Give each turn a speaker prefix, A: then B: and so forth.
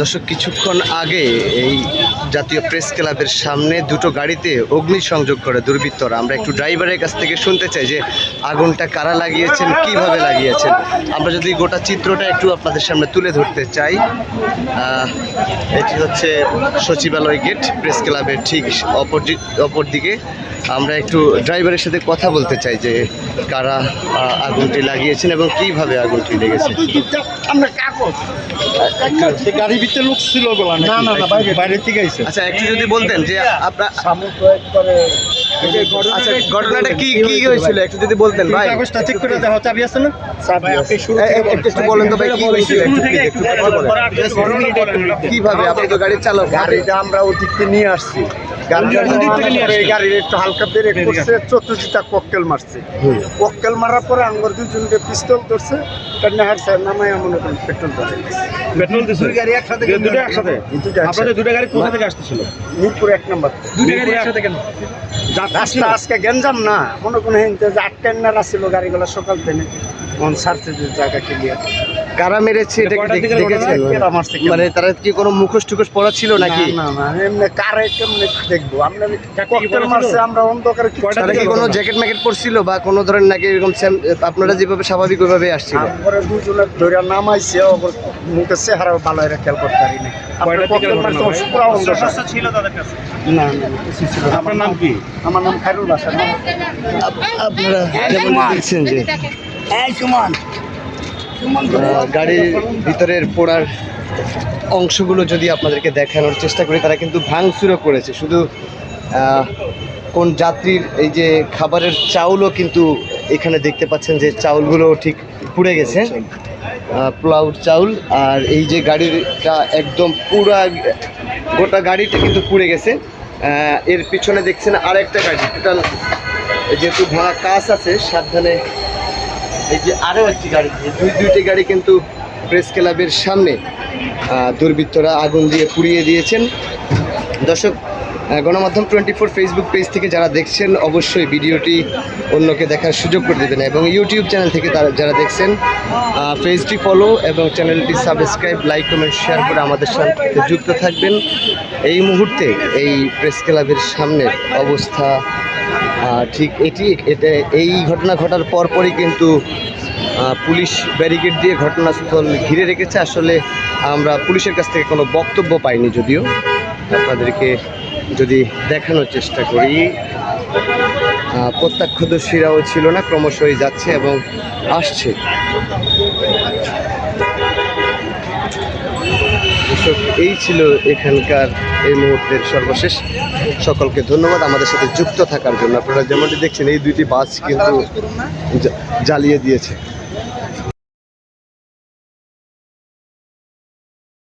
A: দর্শক কিছুক্ষণ আগে এই জাতীয় প্রেস ক্লাবের সামনে দুটো গাড়িতে অগ্নিসংযোগ করে দুর্বৃত্তরা। আমরা একটু ড্রাইভারের কাছ থেকে শুনতে চাই যে আগুনটা কারা লাগিয়েছেন কীভাবে লাগিয়েছেন? আমরা যদি গোটা চিত্রটা একটু আপনাদের সামনে তুলে ধরতে চাই এটি হচ্ছে সচিবালয় গেট প্রেস ক্লাবের ঠিক অপর অপর দিকে আমরা একটু ড্রাইভারের সাথে কথা বলতে চাই যে কারা আগুনটি লাগিয়েছেন এবং কীভাবে আগুনটি লেগেছে।
B: আমরা কাগজ। গাড়ির ভিতরে লোক ছিল গোলা না না না বাইরে বাইরে। থেকে আইছে।
A: আচ্ছা একটু যদি বলতেন যে আপনার
B: সামুদ্র একবারে
A: আচ্ছা ঘটনাটা কি কি হয়েছিল? একটু যদি বলতেন ভাই।
B: কাগজটা চেক করে দেখো চাবি আছে না। চাবি আছে
A: এ- এ- একটু একটু বলেন তো ভাই কি হয়েছিল? একটু please, একটু একটু বলেন। কীভাবে আপনি তো গাড়ির চালক
B: গাড়িটা আমরা ওদিকে নিয়ে আসছি। গাড়িটা এই গাড়ির একটু হালকা ব্রেক করছে চতুর্থিটা ককটেল মারছে। ককটেল মারার পরে আমার দুজনকে পিস্তল ধরছে নেহার স্যার নামায় মনে করেন পেট্রোল ধরে।
C: পেট্রোল দিছে?
B: দুই গাড়ি একসাথে
C: দুটো একসাথে?
B: দুটো একসাথে।
C: আপনাদের দুটো গাড়ি কোথা থেকে আসতেছিল?
B: মিরপুর এক নম্বর।
C: দুটো গাড়ি একসাথে কেন?
B: রাস্তা আজকে গেঞ্জাম না। মনে কোনো হিনতে যে আটকান্নার আসছিল গাড়িগুলো সকাল থেকে। মন সারছে যে জায়গা ক্লিয়ার
A: কারা মেরেছে এটা কি দেখ- দেখেছেন? মানে তারা কি কোনো মুখোশ টুখোশ পড়া ছিল নাকি?
B: না না না এমনি কারে কেমনে দেখব? আমরা ককটেল মারছে আমরা অন্ধকারে কিচ্ছু
A: তারা কি কোনো? জ্যাকেট ম্যাকেট পরছিল বা কোনো ধরনের নাকি এরকম আপনারা যেভাবে স্বাভাবিক ওইভাবে আসছিল?
B: তারপরে দুজনে ধরে নামাইছে ওপর মুখে চেহারা ভালো এরা খেয়াল করতে পারি না
C: কয়টার দিকে
B: ককটেল
C: ঘটনা
B: মারছে পুরো অন্ধকার।
C: ছিল তাদের কাছে?
B: না না না, কিছু ছিল না।
C: আপনার নাম কি?
B: আমার নাম খায়রুল হাসান।
A: আপনারা যেমন দেখছেন যে গাড়ির ভিতরের পোড়ার অংশগুলো যদি আপনাদেরকে দেখানোর চেষ্টা করি, তারা কিন্তু ভাঙচুরও করেছে। শুধু কোন যাত্রীর এই যে খাবারের চাউলও কিন্তু এখানে দেখতে পাচ্ছেন যে চাউলগুলো ঠিক পুড়ে গেছে। পোলাও চাউল আর এই যে গাড়িটা একদম পুরা, গোটা গাড়িটা কিন্তু পুড়ে গেছে। এর পিছনে দেখছেন আরেকটা গাড়ি। টোটাল যেহেতু ভাঙা কাজ আছে, সাবধানে এই যে আরও একটি গাড়ি দুই, দুইটি গাড়ি কিন্তু প্রেস ক্লাবের সামনে দুর্বৃত্তরা আগুন দিয়ে পুড়িয়ে দিয়েছেন। দর্শক গণমাধ্যম টোয়েন্টি ফোর ফেসবুক পেজ থেকে যারা দেখছেন, অবশ্যই ভিডিওটি অন্যকে দেখার সুযোগ করে দেবেন এবং ইউটিউব চ্যানেল থেকে তারা যারা দেখছেন পেজটি ফলো এবং চ্যানেলটি সাবস্ক্রাইব লাইক কমেন্ট শেয়ার করে আমাদের সাথে যুক্ত থাকবেন। এই মুহূর্তে এই প্রেস ক্লাবের সামনের অবস্থা ঠিক এটি এটা এই ঘটনা ঘটার পরপরই কিন্তু পুলিশ ব্যারিকেড দিয়ে ঘটনাস্থল ঘিরে রেখেছে। আসলে আমরা পুলিশের কাছ থেকে কোনো বক্তব্য পাইনি যদিও। আপনাদেরকে যদি দেখানোর চেষ্টা করি প্রত্যক্ষদর্শীরাও ছিল না, ক্রমশই যাচ্ছে এবং আসছে। এই ছিল এখানকার এই মুহূর্তের সর্বশেষ। সকলকে ধন্যবাদ। আমাদের সাথে যুক্ত থাকার জন্য আপনারা যেমনটি দেখছেন, এই দুইটি বাস কিন্তু জ্বালিয়ে দিয়েছে।